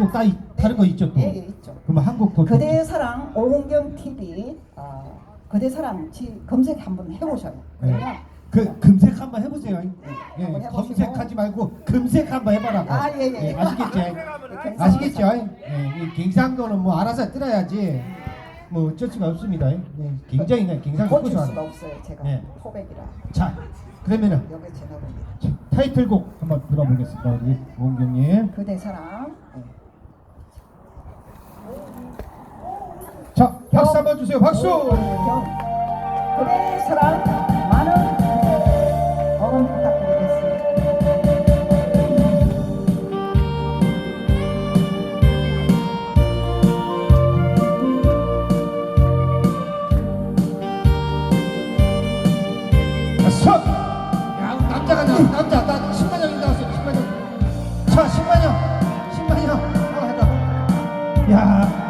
한국 따 다른 거 있죠 또. 예, 예, 있죠. 그러면 한국 거. 그대 사랑 오은경 TV 어, 그대 사랑 지 검색 한번 해보셔요. 네. 그러면 그 금색 한번 해보세요. 예, 한번 해보시고. 검색하지 말고 금색 한번 해봐라. 아, 예, 예. 아시겠죠? 네, 아시겠죠? 예, 이 경상도는 뭐 알아서 들어야지 뭐 어쩔 수가 없습니다. 예, 굉장히 그냥 경상도 고칠 수가 고소하네. 없어요. 제가 네. 토백이라 자, 그러면은 여기 제가 봅니다. 타이틀곡 한번 들어보겠습니다. 우리 원경님. 그대 사랑 자, 박수 한번 주세요. 박수. 경 그대 사랑 많은 응원 부탁드리겠습니다. 서! 야, 남자가 나, 남자, 나 10만 명이 나왔어, 10만 명. 자, 10만 명, 10만 명. 하나 하자. 야,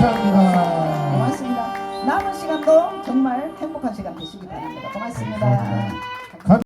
감사합니다. 고맙습니다. 남은 시간도 정말 행복한 시간 되시기 바랍니다. 고맙습니다. 감사합니다.